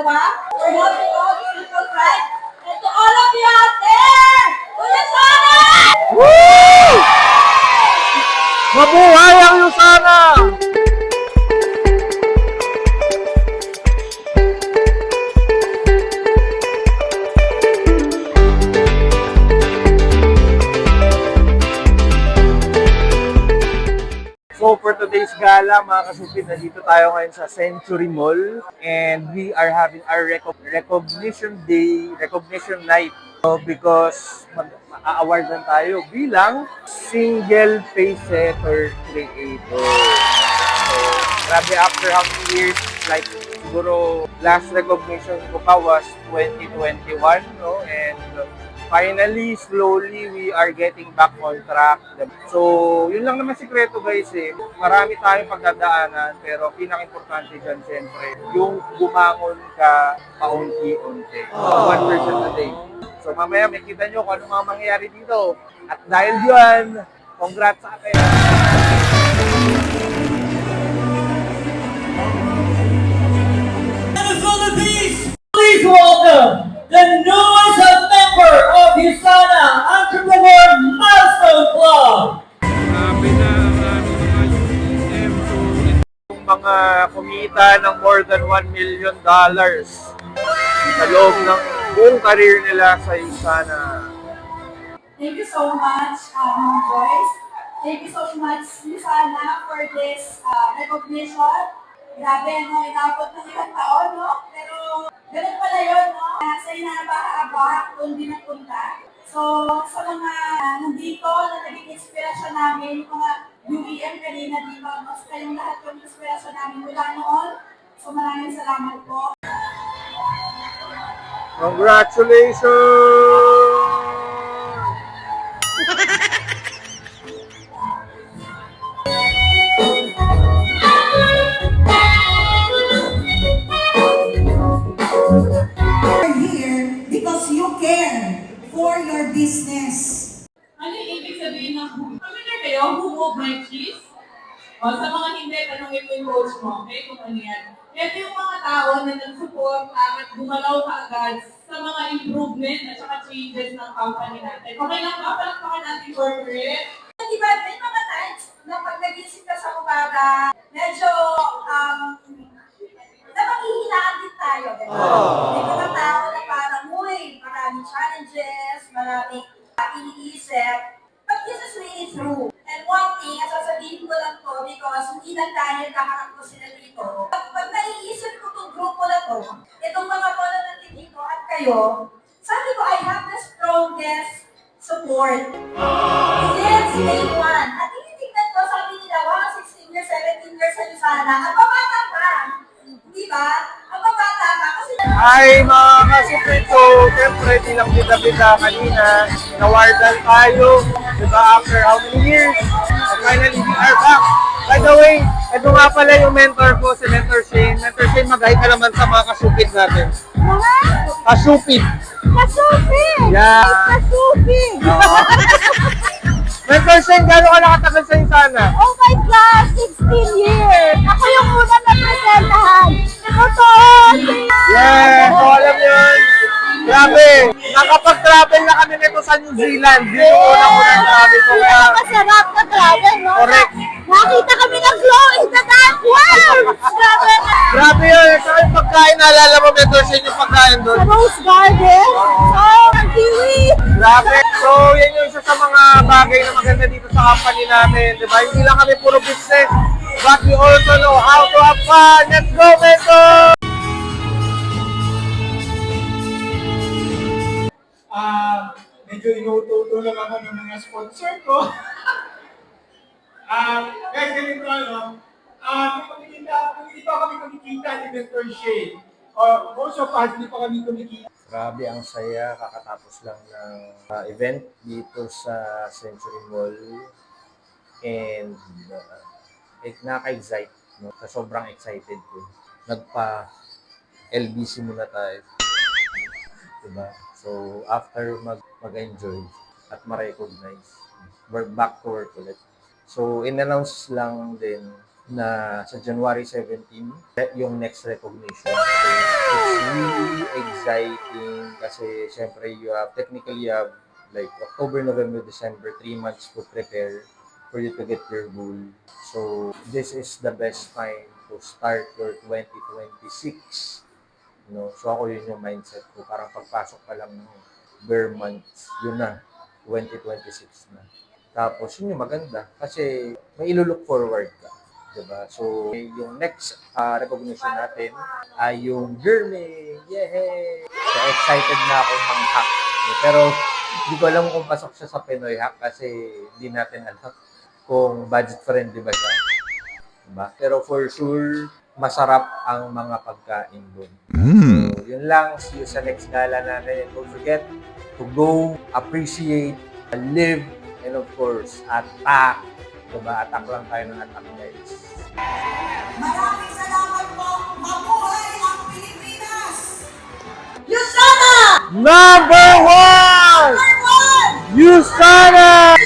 dalawa for helping all these people right. And to all of you out there, Kuya Sana! Mabuhay ang Lusana! For today's gala, mga kasupit, nandito tayo ngayon sa Century Mall and we are having our reco- recognition day, recognition night. So because mag-a-awardan tayo bilang single face setter creator. So, grabe after how many years, like siguro last recognition ko pa was 2021, no? And finally, slowly, we are getting back on track. So, yun lang naman sikreto guys eh. Marami tayong pagdadaanan, pero pinaka-importante dyan, siyempre, yung bumangon ka paunti-unti. One person a day. So, mamaya may kita nyo kung ano mga mangyayari dito. At dahil yun, congrats sa Philippines, please welcome the newest member of Hisana Entrepreneur Milestone Club. Grabe na ang aming mga yung mga kumita ng more than 1 million dollars sa loob ng buong career nila sa Isana. Thank you so much, um, Joyce. Thank you so much, Susana, for this uh, recognition. Grabe, no? Inabot na ilang taon, inaba-aba, kung di napunta. So, sa mga nandito na naging inspirasyon namin, yung mga UEM kanina, di ba? Mas kayong lahat yung inspirasyon namin mula noon. So, maraming salamat po. Congratulations! For your business. Ano yung ibig sabihin ng boom? Familiar kayo? Boom of my cheese? O sa mga hindi, tanongin mo yung coach mo, okay? Kung ano yan. Ito yung mga tao na nag-support at gumalaw ka agad sa mga improvement at saka changes ng company natin. Okay lang ba? Palakpakan natin for Chris. Di ba, may mga times na pag nagising ka sa umaga, medyo, um, lang dahil kaharap ko sila dito. Pag, naiisip ko itong grupo na to, itong mga pala natin dito at kayo, sabi ko, I have the strongest support. Since day one. At tinitignan ko, sabi nila, wow, 16 years, 17 years sa sana. Ang babata pa. Di ba? Ang babata pa. Kasi Hi mga kasupit! So, siyempre, bilang kita-kita kanina, nawardan tayo, di ba, after how many years? And finally, we are back. By the way, ito nga pala yung mentor ko, si Mentor Shane. Mentor Shane, mag-hi ka naman sa mga kasupit natin. mga Kasupit! kasupi! Yeah! Kasupi! Mentor Shane, gano'n ka nakatagal sa sana? Oh my God! 16 years! Ako yung una na presentahan. Totoo! Yes! So, alam yun. Grabe! Nakapag-travel na kami nito sa New Zealand. Dito yung unang-unang travel ko. Kaya, Masarap na travel, no? Correct. Nakita kami ng glow in the dark world! Grabe na! grabe yun. Sa yung pagkain, naalala mo, Mentor Shane, yung pagkain doon. Rose Garden. Oh, ang kiwi. Grabe. So, yan yung isa sa mga bagay na maganda dito sa company namin. Di ba? Hindi lang kami puro business, but we also know how to have fun. Let's go, Mentor! Ah, medyo inuuto lang ako ng mga sponsor ko. Ah, guys, ganito ano, kung kumikita, hindi pa kami kumikita ni Mentor Shane, or most of us, hindi pa kami kumikita. Grabe ang saya kakatapos lang ng uh, event dito sa Century Mall. And uh, eh, nakaka-excite. No? Sa sobrang excited ko. Nagpa LBC muna tayo. Diba? So, after mag, mag-enjoy at ma-recognize, we're back to work ulit. So, in-announce lang din na sa January 17, yung next recognition. So, it's really exciting kasi syempre you have, technically you have like October, November, December, three months to prepare for you to get your goal. So, this is the best time to start your 2026. You know, so ako yun yung mindset ko. Parang pagpasok pa lang ng bare months, yun na, 2026 na. Tapos, yun yung maganda. Kasi, may ilulook forward ka. Diba? So, yung next ah, recognition natin ay yung Germany. Yay! So, excited na akong mang-hack. Pero, hindi ko alam kung pasok siya sa Pinoy hack kasi hindi natin alam kung budget friendly ba siya. Diba? Pero for sure, masarap ang mga pagkain doon. So, yun lang. See you sa next gala natin. And don't forget to go, appreciate, live, and of course, attack. Diba? Attack lang tayo ng attack, guys. Maraming salamat po. Mabuhay ang Pilipinas! Yusana! Number one! Number one! Yusana!